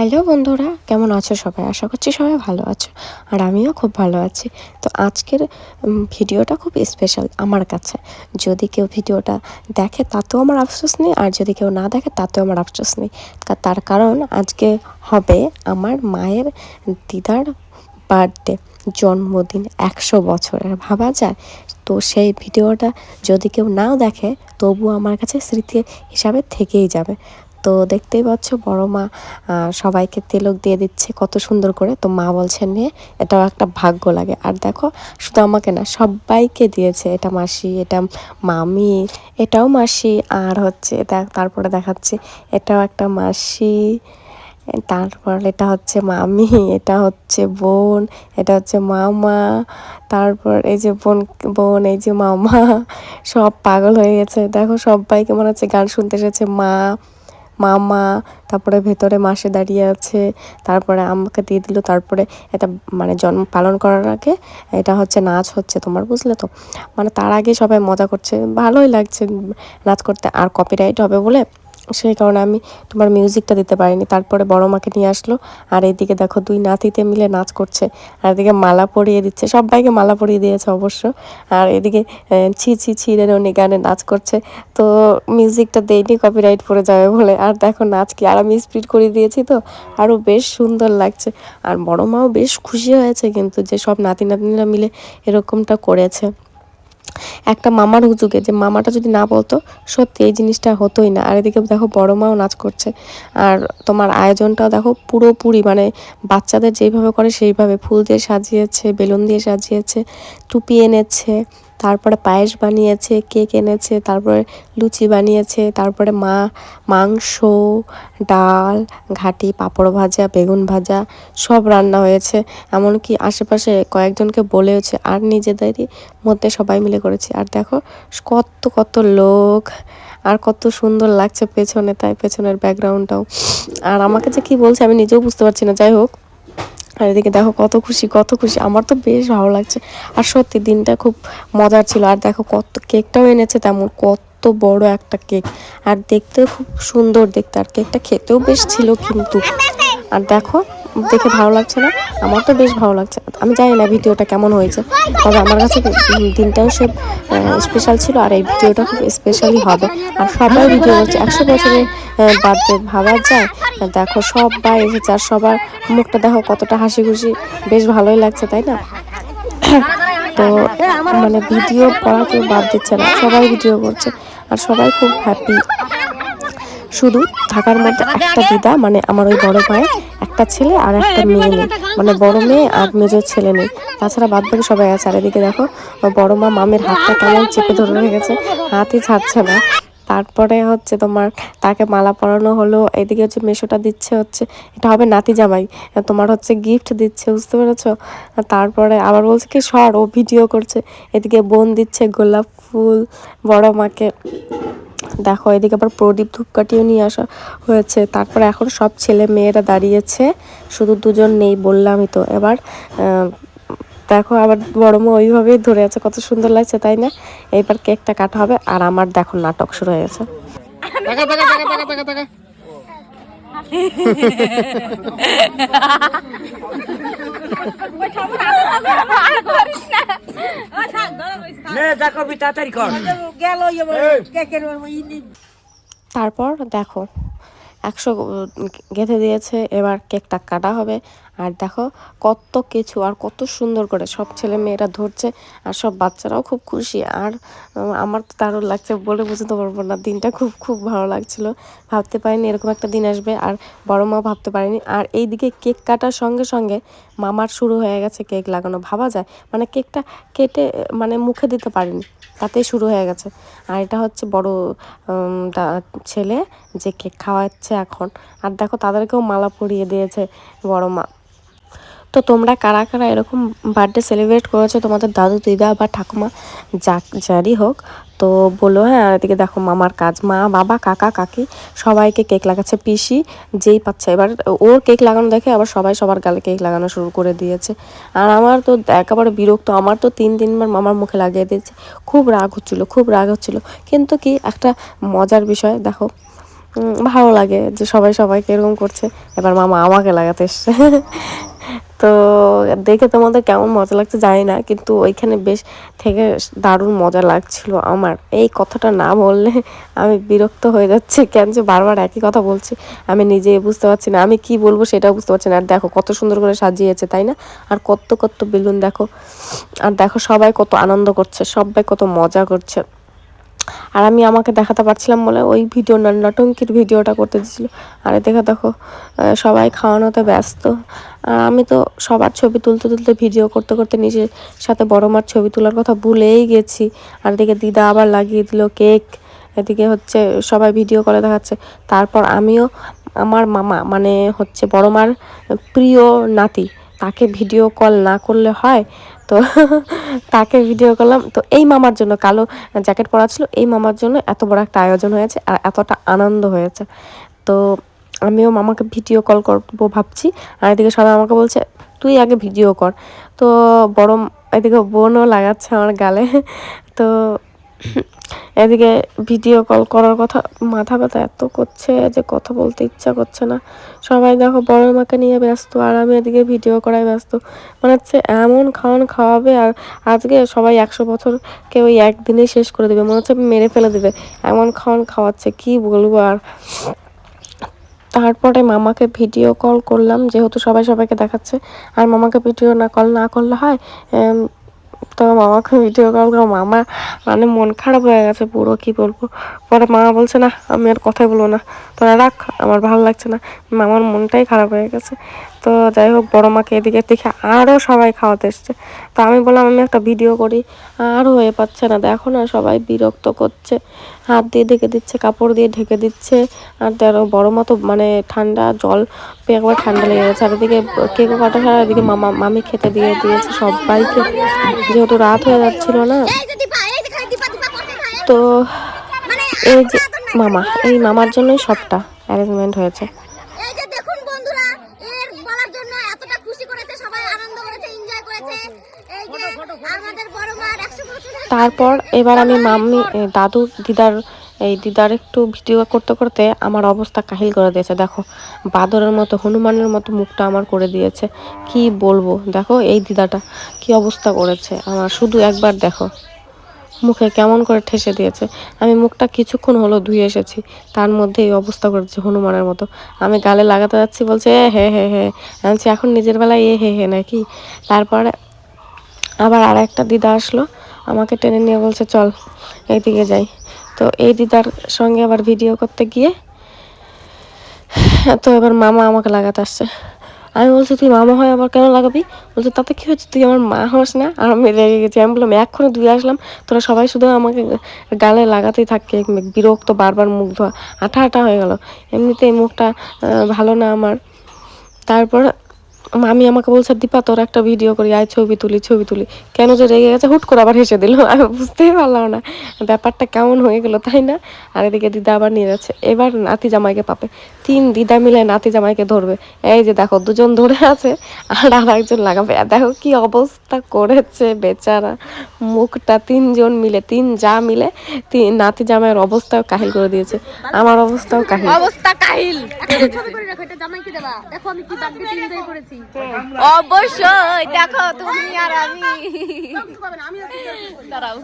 Hello বন্ধুরা, কেমন আছো সবাই? আশা করছি সবাই ভালো আছো, আর আমিও খুব ভালো আছি। তো আজকের ভিডিওটা খুব স্পেশাল আমার কাছে। যদি কেউ ভিডিওটা দেখে তাতেও আমার আফসোস নেই, আর যদি কেউ না দেখে তাতেও আমার আফসোস নেই। তার কারণ আজকে হবে আমার মায়ের দিদার বার্থডে জন্মদিন একশো বছরের, ভাবা যায়? তো সেই ভিডিওটা যদি কেউ নাও দেখে তবু আমার কাছে স্মৃতি হিসাবে থেকেই যাবে। তো দেখতেই পাচ্ছ বড় মা সবাইকে তিলক দিয়ে দিচ্ছে, কত সুন্দর করে। তো মা বলছেন নিয়ে এটাও একটা ভাগ্য লাগে। আর দেখো, শুধু আমাকে না, সবাইকে দিয়েছে। এটা মাসি, এটা মামি, এটাও মাসি, আর হচ্ছে তারপরে দেখাচ্ছে, এটাও একটা মাসি, তারপর এটা হচ্ছে মামি, এটা হচ্ছে বোন, এটা হচ্ছে মামা, তারপর এই যে বোন বোন, এই যে মামা, সব পাগল হয়ে গেছে। দেখো, সবাইকে মনে হচ্ছে গান শুনতে এসেছে মা মামা, তারপরে ভেতরে মাসে দাঁড়িয়ে আছে, তারপরে আমাকে দিয়ে দিল, তারপরে এটা মানে জন্ম পালন করার আগে এটা হচ্ছে নাচ হচ্ছে তোমার, বুঝলে তো? মানে তার আগে সবাই মজা করছে, ভালোই লাগছে নাচ করতে, আর কপিরাইট হবে বলে সেই কারণে আমি তোমার মিউজিকটা দিতে পারিনি। তারপরে বড় মাকে নিয়ে আসলো। আর এইদিকে দেখো দুই নাতিতে মিলে নাচ করছে। আর এদিকে মালা পরিয়ে দিচ্ছে। সবাইকে মালা পরিয়ে দিয়েছে অবশ্য। আর এদিকে ছি ছি ছি, রে উনি গানে নাচ করছে। তো মিউজিকটা দেয়নি কপিরাইট পড়ে যাবে বলে। আর দেখো নাচ কি, আর আমি স্পিড করে দিয়েছি তো। আরও বেশ সুন্দর লাগছে। আর বড় মাও বেশ খুশি হয়েছে কিন্তু যে সব নাতি নাতনিরা মিলে এরকমটা করেছে। একটা মামার হুজুগে যে মামাটা যদি না বলতো, সত্যি এই জিনিসটা হতোই না। আর এদিকে দেখো বড় মাও নাচ করছে। আর তোমার আয়োজনটাও দেখো পুরোপুরি মানে বাচ্চাদের যেইভাবে করে সেইভাবে ফুল দিয়ে সাজিয়েছে, বেলুন দিয়ে সাজিয়েছে, টুপি এনেছে তারপরে পায়েস বানিয়েছে, কেক এনেছে, তারপরে লুচি বানিয়েছে, তারপরে মা, মাংস, ডাল, ঘাটি, পাঁপড় ভাজা, বেগুন ভাজা সব রান্না হয়েছে। এমনকি আশেপাশে কয়েকজনকে বলেওছে, আর নিজেদেরই মধ্যে সবাই মিলে করেছি। আর দেখো, কত কত লোক, আর কত সুন্দর লাগছে পেছনে, তাই পেছনের ব্যাকগ্রাউন্ডটাও। আর আমাকে যে কি বলছে আমি নিজেও বুঝতে পারছি না। যাই হোক আর এদিকে দেখো কত খুশি কত খুশি। আমার তো বেশ ভালো লাগছে। আর সত্যি, দিনটা খুব মজার ছিল। আর দেখো কত কেকটাও এনেছে তেমন, কত বড় একটা কেক। আর দেখতেও খুব সুন্দর দেখতে। আর কেকটা খেতেও বেশ ছিল কিন্তু। আর দেখো দেখে ভালো লাগছে না? আমার তো বেশ ভালো লাগছে। আমি জানি না ভিডিওটা কেমন হয়েছে তবে আমার কাছে দিনটাও সে স্পেশাল ছিল আর এই ভিডিওটা খুব স্পেশালি হবে। আর সবাই ভিডিও করছে। একশো বছরের বার্থডে ভাবা যায় দেখো সবাই এসেছে আর সবার মুখটা দেখো কতটা হাসি খুশি বেশ ভালোই লাগছে তাই না? তো মানে ভিডিও করা কেউ বাদ দিচ্ছে না সবাই ভিডিও করছে আর সবাই খুব হ্যাপি শুধু থাকার মধ্যে একটা দিদা মানে আমার ওই বড় মায়ের একটা ছেলে আর একটা মেয়ে নেই মানে বড় মেয়ে আর মেজর ছেলে নেই। তাছাড়া বাদ বাকি সবাই আছে। আর এদিকে দেখো বড় মা মামের হাতটা কেমন চেপে ধরে রেখেছে হাতই ছাড়ছে না। তারপরে হচ্ছে তোমার তাকে মালা পরানো হলো এদিকে হচ্ছে মেশোটা দিচ্ছে হচ্ছে এটা হবে নাতি জামাই তোমার হচ্ছে গিফট দিচ্ছে বুঝতে পেরেছ? তারপরে আবার বলছে কি সর ও ভিডিও করছে এদিকে বোন দিচ্ছে গোলাপ ফুল বড় মাকে। দেখো এদিকে আবার প্রদীপ ধূপকাঠিও নিয়ে আসা হয়েছে তারপর এখন সব ছেলে মেয়েরা দাঁড়িয়েছে শুধু দুজন নেই বললামই তো এবার দেখো আবার বড় মা ওইভাবেই ধরে আছে কত সুন্দর লাগছে তাই না এইবার কেকটা কাটা হবে আর আমার দেখো নাটক শুরু হয়ে গেছে নে যা করবি তাড়াতাড়ি কর। গেল কেকের তারপর দেখো একশো গেঁথে দিয়েছে এবার কেকটা কাটা হবে। আর দেখো কত কিছু আর কত সুন্দর করে সব ছেলে মেয়েরা ধরছে আর সব বাচ্চারাও খুব খুশি। আর আমার তো দারুণ লাগছে বলে বুঝতে পারব না। দিনটা খুব খুব ভালো লাগছিল। ভাবতে পারিনি এরকম একটা দিন আসবে আর বড় মা ভাবতে পারিনি। আর এইদিকে কেক কাটার সঙ্গে সঙ্গে মামার শুরু হয়ে গেছে কেক লাগানো। ভাবা যায়? মানে কেকটা কেটে মানে মুখে দিতে পারিনি। তাতেই শুরু হয়ে গেছে। আর এটা হচ্ছে বড় ছেলে যে কেক খাওয়াচ্ছে এখন। আর দেখো তাদেরকেও মালা পরিয়ে দিয়েছে বড় মা। তো তোমরা কারা কারা এরকম বার্থডে সেলিব্রেট করেছ? তোমাদের দাদু, দিদা বা ঠাকুমা যা যারই হোক। তো বলো হ্যাঁ এদিকে দেখো মামার কাজ, মা, বাবা, কাকা, কাকি, সবাইকে কেক লাগাচ্ছে। পিসি যেই পাচ্ছে। এবার ওর কেক লাগানো দেখে আবার সবাই সবার গালে কেক লাগানো শুরু করে দিয়েছে। আর আমার তো একেবারে বিরক্ত। আমার তো তিন তিনবার মামার মুখে লাগিয়ে দিয়েছে। খুব রাগ হচ্ছিল, খুব রাগ হচ্ছিল। কিন্তু কি, একটা মজার বিষয়, দেখো ভালো লাগে যে সবাই সবাইকে এরকম করছে। এবার মামা আমাকে লাগাতে এসছে। তো দেখে তোমাদের কেমন মজা লাগছে জানি না, কিন্তু ওইখানে বেশ থেকে দারুণ মজা লাগছিল আমার। এই কথাটা না বললে আমি বিরক্ত হয়ে যাচ্ছি, কেন যে বারবার একই কথা বলছি। আমি নিজেই বুঝতে পারছি না, আমি কি বলব সেটাও বুঝতে পারছি না। আর দেখো কত সুন্দর করে সাজিয়েছে, তাই না? আর কত কত বেলুন দেখো, আর দেখো সবাই কত আনন্দ করছে, সবাই কত মজা করছে। আর আমি আমাকে দেখাতে পারছিলাম বলে ওই ভিডিও নটঙ্কির ভিডিওটা করতে দিয়েছিল। আর দেখো দেখো সবাই খাওয়ানোতে ব্যস্ত। আর আমি তো সবার ছবি তুলতে তুলতে ভিডিও করতে করতে নিজের সাথে বড় মার ছবি তোলার কথা ভুলেই গেছি। আর এদিকে দিদা আবার লাগিয়ে দিল কেক। এদিকে হচ্ছে সবাই ভিডিও করে দেখাচ্ছে। তারপর আমিও আমার মামা মানে হচ্ছে বড় মার প্রিয় নাতি, তাকে ভিডিও কল না করলে হয় তো তাকে ভিডিও করলাম। তো এই মামার জন্য কালো জ্যাকেট পরা ছিল, এই মামার জন্য এত বড় একটা আয়োজন হয়েছে আর এতটা আনন্দ হয়েছে। তো আমিও মামাকে ভিডিও কল করব ভাবছি। আর এদিকে সবাই আমাকে বলছে, তুই আগে ভিডিও কর। তো বড়, এদিকে বোনও লাগাচ্ছে আমার গালে। তো এদিকে ভিডিও কল করার কথা, মাথা ব্যথা এত করছে যে কথা বলতে ইচ্ছা করছে না। সবাই দেখো বড় মাকে নিয়ে ব্যস্ত আর আমি এদিকে ভিডিও করায় ব্যস্ত। মানে হচ্ছে এমন খাওয়ান খাওয়াবে আর আজকে সবাই একশো বছরকে ওই একদিনেই শেষ করে দেবে। মনে হচ্ছে মেরে ফেলে দেবে। এমন খাওয়ান খাওয়াচ্ছে, কি বলব আর। তারপরে মামাকে ভিডিও কল করলাম, যেহেতু সবাই সবাইকে দেখাচ্ছে। আর মামাকে ভিডিও না কল না করলে হয় এম, তো মামাকে ভিডিও কল করে। মামা মানে মন খারাপ হয়ে গেছে পুরো কি বলব? পরে মামা বলছে না আমি আর কথাই বলব না। তোরা রাখ আমার ভালো লাগছে না। মামার মনটাই খারাপ হয়ে গেছে। তো যাই হোক বড় মাকে এদিকে দেখে আরও সবাই খাওয়াতে এসছে। তো আমি বললাম আমি একটা ভিডিও করি আরও হয়ে পাচ্ছে না। দেখো না সবাই বিরক্ত করছে। হাত দিয়ে ঢেকে দিচ্ছে কাপড় দিয়ে ঢেকে দিচ্ছে। আর তারও বড় মতো মানে ঠান্ডা জল পেয়ে একবার ঠান্ডা লেগে গেছে। আর এদিকে কেকও কাটা ছাড়া এদিকে মামা মামি খেতে দিয়ে দিয়েছে সবাইকে। যেহেতু রাত হয়ে যাচ্ছিল না। তো এই যে মামা এই মামার জন্যই সবটা অ্যারেঞ্জমেন্ট হয়েছে এই যে দেখুন বন্ধুরা এর বলার জন্য এতটা খুশি করেছে সবাই আনন্দ করেছে এনজয় করেছে এই যে আমাদের বড় মার একশো বছরের তারপর এবার আমি মাম্মি দাদু দিদার এই দিদার একটু ভিডিও করতে করতে আমার অবস্থা কাহিল করে দিয়েছে। দেখো বাদরের মতো হনুমানের মতো মুখটা আমার করে দিয়েছে। কি বলব? দেখো এই দিদাটা কি অবস্থা করেছে। আমার শুধু একবার দেখো মুখে কেমন করে ঠেসে দিয়েছে। আমি মুখটা কিছুক্ষণ হলো ধুয়ে এসেছি তার মধ্যে এই অবস্থা করেছে হনুমানের মতো। আমি গালে লাগাতে যাচ্ছি বলছে হে হে হে। বলছি, এখন নিজের বেলায় এ হে হে নাকি? তারপরে আবার আর একটা দিদা আসলো আমাকে টেনে নিয়ে বলছে, চল, এইদিকে যাই। তো এই দিদার সঙ্গে আবার ভিডিও করতে গিয়ে, তো এবার মামা আমাকে লাগাতে আসছে। আমি বলছি, তুই মামা হয় আবার কেন লাগাবি? বলছে, তাতে কী হচ্ছে তুই আমার মা হস না? আর আমি রেগে গেছি। আমি বললাম, এক্ষুনি ধুয়ে আসলাম। তোরা সবাই শুধু আমাকে গালে লাগাতেই থাকে। বিরক্ত, বারবার মুখ ধোয়া। আঠা আঠা হয়ে গেল। এমনিতে এই মুখটা ভালো না আমার। তারপর মামি আমাকে বলছে দীপা তোর একটা ভিডিও করি আয় ছবি তুলি ছবি তুলি। কেন যে রেগে গেছে হুট করে আবার হেসে দিল। আমি বুঝতেই পারলাম না ব্যাপারটা কেমন হয়ে গেল তাই না? আর এদিকে দিদা আবার নিয়ে যাচ্ছে। এবার নাতি জামাইকে পাবে। তিন দিদা মিলে নাতি জামাইকে ধরবে। এই যে দেখো দুজন ধরে আছে আর আর একজন লাগাবে। আর দেখো কি অবস্থা করেছে বেচারা। মুখটা তিনজন মিলে তিন যা মিলে তিন নাতি জামাইয়ের অবস্থাও কাহিল করে দিয়েছে। আমার অবস্থাও কাহিল। অবস্থা কাহিল। ছবি করে রাখো এটা জামাইকে দেবা। দেখো আমি কি করেছি। অবশ্যই দেখো তুমি আর আমি। দাঁড়াও।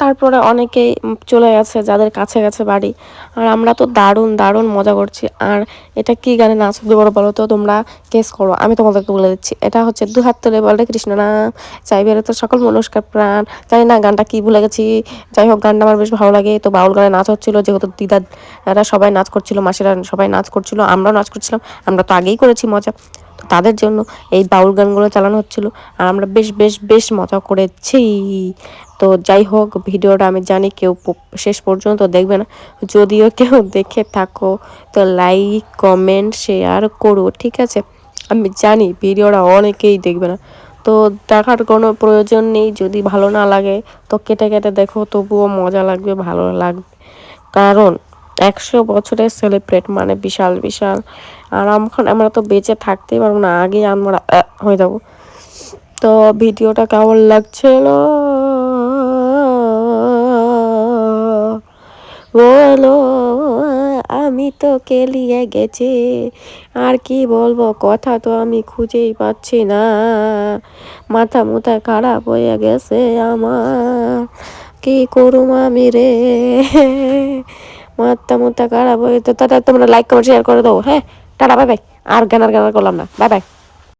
তারপরে অনেকেই চলে গেছে, যাদের কাছে গেছে বাড়ি। আর আমরা তো দারুণ দারুণ মজা করছি। আর এটা কি গানে নাচ হবে বলো তো? তোমরা কেস করো। আমি তোমাদেরকে বলে দিচ্ছি। এটা হচ্ছে দু হাত তুলে বলে কৃষ্ণ নাম। চাইবে তো সকল মনস্কার প্রাণ। জানি না গানটা কি ভুলে গেছি। যাই হোক, গানটা আমার বেশ ভালো লাগে। তো বাউল গানে নাচ হচ্ছিল, যেহেতু দিদারা সবাই নাচ করছিল, মাসিরা সবাই নাচ করছিল, আমরাও নাচ করছিলাম। আমরা তো আগেই করেছি মজা। তাদের জন্য এই বাউল গানগুলো চালানো হচ্ছিল। আর আমরা বেশ বেশ বেশ মজা করেছি। তো যাই হোক, ভিডিওটা আমি জানি কেউ শেষ পর্যন্ত দেখবে না। যদিও কেউ দেখে থাকো, তো লাইক কমেন্ট শেয়ার করো, ঠিক আছে? আমি জানি ভিডিওটা অনেকেই দেখবে না। তো দেখার কোনো প্রয়োজন নেই, যদি ভালো না লাগে, তো কেটে কেটে দেখো, তবুও মজা লাগবে, ভালো লাগবে। কারণ একশো বছরের সেলিব্রেট মানে বিশাল বিশাল। আর এখন আমরা তো বেঁচে থাকতেই পারব না, আগেই আমরা হয়ে যাব। তো ভিডিওটা কেমন লাগছিল? বলো, আমি তো কেলিয়ে গেছি, আর কি বলব, কথা তো আমি খুঁজেই পাচ্ছি না। মাথা মুথা খারাপ হয়ে গেছে আমার, কি করুম আমি রে? মাথা মুথা খারাপ হয়ে তো তাটা তোমরা লাইক কমেন্ট শেয়ার করে দাও হ্যাঁ? Tata bye bye. আর গানার গান করলাম না। Bye bye.